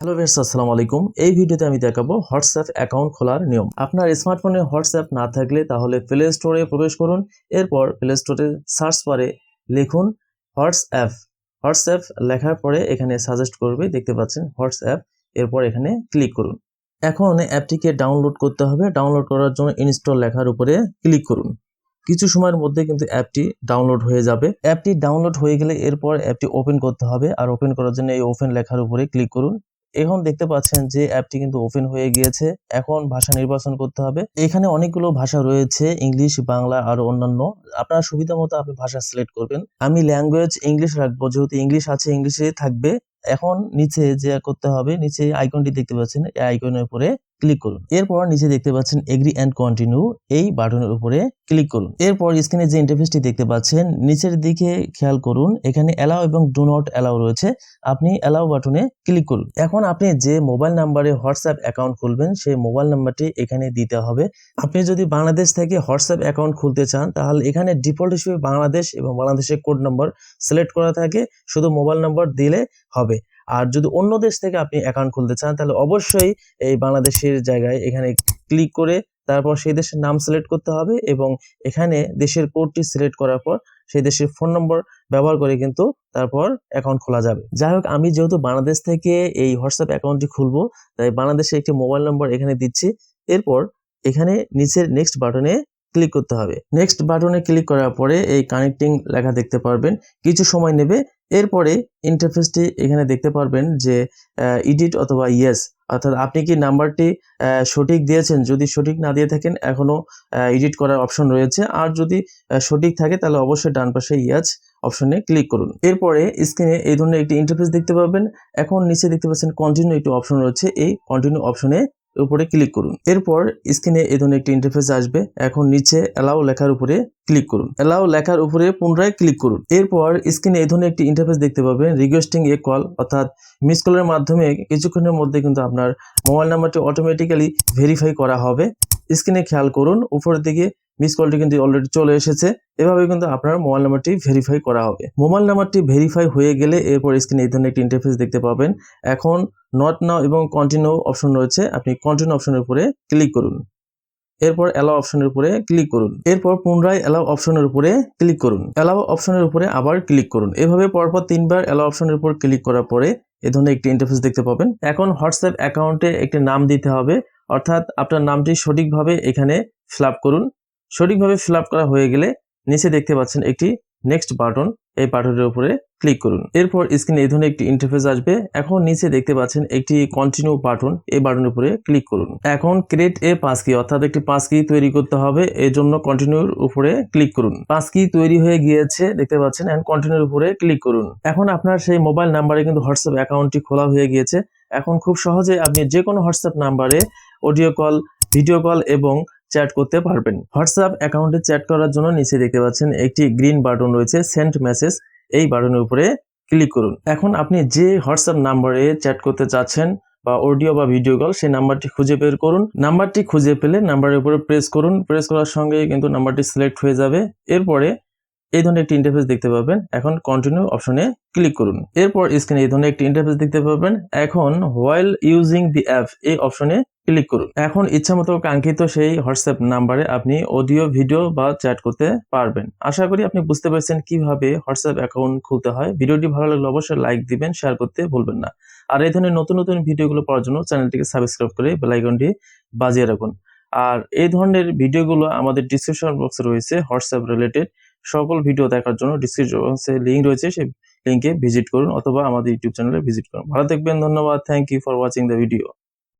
Hello viewers আসসালামু আলাইকুম। এই ভিডিওতে আমি দেখাবো হোয়াটসঅ্যাপ অ্যাকাউন্ট খোলার নিয়ম। আপনার স্মার্টফোনে হোয়াটসঅ্যাপ না থাকলে তাহলে প্লে স্টোরে প্রবেশ করুন, এরপর প্লে স্টোরে সার্চ বারে লিখুন হোয়াটসঅ্যাপ। হোয়াটসঅ্যাপ লেখার পরে এখানে সাজেস্ট করবে, দেখতে পাচ্ছেন, হোয়াটসঅ্যাপ। এরপর এখানে ক্লিক করুন। এখন অ্যাপটিকে ডাউনলোড করতে হবে। ডাউনলোড করার জন্য ইনস্টল লেখার উপরে ক্লিক করুন। কিছু সময়ের মধ্যে কিন্তু অ্যাপটি ডাউনলোড হয়ে যাবে। অ্যাপটি ডাউনলোড হয়ে গেলে এরপর অ্যাপটি ওপেন করতে হবে। আর ওপেন করার জন্য এই ওপেন লেখার উপরে ক্লিক করুন। এখন দেখতে পাচ্ছেন যে অ্যাপটি কিন্তু ওপেন হয়ে গিয়েছে। এখন ভাষা নির্বাচন করতে হবে। এখানে অনেকগুলো ভাষা রয়েছে, ইংলিশ, বাংলা আর অন্যান্য। আপনার সুবিধা মতো আপনি ভাষা সিলেক্ট করবেন। আমি ল্যাঙ্গুয়েজ ইংলিশ রাখব, যেহেতু ইংলিশ আছে ইংলিশে থাকবে। এখন নিচে যে করতে হবে, নিচে আইকনটি দেখতে পাচ্ছেন, এই আইকনের উপরে। ক্লিক করুন। এরপর নিচে দেখতে পাচ্ছেন এগ্রি অ্যান্ড কন্টিনিউ এই বাটনের উপরে ক্লিক করুন। এরপর স্ক্রিনে যে ইন্টারফেসটি দেখতে পাচ্ছেন, নিচের দিকে খেয়াল করুন, এখানে অ্যালাউ এবং ডু নট অ্যালাউ রয়েছে। আপনি অ্যালাউ বাটনে ক্লিক করুন। এখন আপনি যে মোবাইল নাম্বারে হোয়াটসঅ্যাপ অ্যাকাউন্ট খুলবেন, সেই মোবাইল নাম্বারটি এখানে দিতে হবে। আপনি যদি বাংলাদেশ থেকে হোয়াটসঅ্যাপ অ্যাকাউন্ট খুলতে চান, তাহলে এখানে ডিফল্ট হিসেবে বাংলাদেশ এবং বাংলাদেশের কোড নম্বর সিলেক্ট করা থাকে। শুধু মোবাইল নম্বর দিলে হবে। আর যদি অন্য দেশ থেকে আপনি অ্যাকাউন্ট খুলতে চান, তাহলে অবশ্যই এই বাংলাদেশের জায়গায় এখানে ক্লিক করে তারপর সেই দেশের নাম সিলেক্ট করতে হবে এবং এখানে দেশের কোডটি সিলেক্ট করার পর সেই দেশের ফোন নম্বর ব্যবহার করে কিন্তু তারপর অ্যাকাউন্ট খোলা যাবে। যাই হোক, আমি যেহেতু বাংলাদেশ থেকে এই হোয়াটসঅ্যাপ অ্যাকাউন্টটি খুলবো, তাই বাংলাদেশে একটি মোবাইল নম্বর এখানে দিচ্ছি। এরপর এখানে নিচের নেক্সট বাটনে ক্লিক করতে হবে। নেক্সট বাটনে ক্লিক করার পরে এই কানেক্টিং লেখা দেখতে পারবেন। কিছু সময় নেবে এরপরে ইন্টারফেসটি এখানে দেখতে পারবেন যে ইডিট অথবা ইয়েস অর্থাৎ আপনি কি নাম্বারটি সঠিক দিয়েছেন? যদি সঠিক না দিয়ে থাকেন, এখনও এডিট করার অপশন রয়েছে। আর যদি সঠিক থাকে, তাহলে অবশ্যই ডান পাশে ইয়াস অপশনে ক্লিক করুন। এরপরে স্ক্রিনে এই ধরনের একটি ইন্টারফেস দেখতে পাবেন। এখন নিচে দেখতে পাচ্ছেন কন্টিনিউ একটি অপশন রয়েছে। এই কন্টিনিউ অপশনে উপরে ক্লিক করুন। এরপর স্ক্রিনে এই ধরনের একটি ইন্টারফেস আসবে। এখন নিচে অ্যালাউ লেখার উপরে ক্লিক করুন। অ্যালাউ লেখার উপরে পুনরায় ক্লিক করুন। এরপর স্ক্রিনে এই ধরনের একটি ইন্টারফেস দেখতে পাবেন রিকোয়েস্টিং এ কল অর্থাৎ মিস কলের মাধ্যমে কিছুক্ষণের মধ্যে কিন্তু আপনার মোবাইল নাম্বারটি অটোমেটিক্যালি ভেরিফাই করা হবে। স্ক্রিনে খেয়াল করুন, উপরের দিকে মিস কলটি কিন্তু অলরেডি চলে এসেছে। এভাবে কিন্তু আপনার মোবাইল নাম্বারটি ভেরিফাই করা হবে। মোবাইল নাম্বারটি ভেরিফাই হয়ে গেলে এরপর স্ক্রিনে এই ধরনের একটি ইন্টারফেস দেখতে পাবেন। এখন নট নাও এবং কন্টিনিউ অপশন রয়েছে। আপনি কন্টিনিউ অপশনের উপরে ক্লিক করুন। এরপর অ্যালাও অপশনের উপরে ক্লিক করুন। এরপর পুনরায় অ্যালাও অপশনের উপরে ক্লিক করুন। অ্যালাও অপশনের উপরে আবার ক্লিক করুন। এভাবে পরপর তিনবার অ্যালাও অপশনের উপর ক্লিক করার পরে এ ধরনের একটি ইন্টারফেস দেখতে পাবেন। এখন হোয়াটসঅ্যাপ অ্যাকাউন্টে একটি নাম দিতে হবে। অর্থাৎ আপনার নামটি সঠিকভাবে এখানে ফিল করুন। সঠিকভাবে ফিল করা হয়ে গেলে নিচে দেখতে পাচ্ছেন একটি নেক্সট বাটন এই বাটনের উপরে ক্লিক করুন। এরপর স্ক্রিনে এই ধরনের একটি ইন্টারফেস আসবে। এখন নিচে দেখতে পাচ্ছেন একটি কন্টিনিউ বাটন এই বাটনের উপরে ক্লিক করুন। এখন ক্রিয়েট এ পাস কি অর্থাৎ একটি পাস কি তৈরি করতে হবে, এর জন্য কন্টিনিউর উপরে ক্লিক করুন। পাস কি তৈরি হয়ে গিয়েছে, দেখতে পাচ্ছেন এন্ড কন্টিনিউর উপরে ক্লিক করুন। এখন আপনার সেই মোবাইল নাম্বারে কিন্তু হোয়াটসঅ্যাপ অ্যাকাউন্টটি খোলা হয়ে গিয়েছে। এখন খুব সহজে আপনি যে কোনো হোয়াটসঅ্যাপ নাম্বারে অডিও কল ভিডিও কল এবং চ্যাট করতে পারবেন। হোয়াটসঅ্যাপ অ্যাকাউন্টে চ্যাট করার জন্য নিচে দেখতে পাচ্ছেন একটি গ্রিন বাটন রয়েছে সেন্ট মেসেজ। এই বাটনের উপরে ক্লিক করুন। এখন আপনি যে হোয়াটসঅ্যাপ নাম্বারে চ্যাট করতে চাচ্ছেন বা অডিও বা ভিডিও কল, সেই নাম্বারটি খুঁজে বের করুন। নাম্বারটি খুঁজে পেলে নাম্বারের উপরে প্রেস করুন। প্রেস করার সঙ্গে কিন্তু নাম্বারটি সিলেক্ট হয়ে যাবে। এরপরে এই ধরনের একটি ইন্টারফেস দেখতে পাবেন। এখন কন্টিনিউ অপশনে ক্লিক করুন। এরপর স্ক্রিনে এই ধরনের একটি ইন্টারফেস দেখতে পাবেন। এখন হোয়াইল ইউজিং দি অ্যাপ এই অপশনে ক্লিক করুন। এখন ইচ্ছামতো কাঙ্ক্ষিত সেই হোয়াটসঅ্যাপ নাম্বারে আপনি অডিও, ভিডিও বা চ্যাট করতে পারবেন। আশা করি আপনি বুঝতে পারছেন কীভাবে হোয়াটসঅ্যাপ অ্যাকাউন্ট খুলতে হয়। ভিডিওটি ভালো লাগলে অবশ্যই লাইক দিবেন, শেয়ার করতে ভুলবেন না। আর এই ধরনের নতুন নতুন ভিডিওগুলো পাওয়ার জন্য চ্যানেলটিকে সাবস্ক্রাইব করে বেলাইকনটি বাজিয়ে রাখুন। আর এই ধরনের ভিডিওগুলো আমাদের ডিসক্রিপশন বক্সে রয়েছে, হোয়াটসঅ্যাপ রিলেটেড। সকল ভিডিও দেখার জন্য ডিসক্রিপশন বক্সে লিঙ্ক রয়েছে, সেই লিঙ্কে ভিজিট করুন অথবা আমাদের ইউটিউব চ্যানেলে ভিজিট করুন। ভালো থাকবেন, ধন্যবাদ। Thank you for watching the video.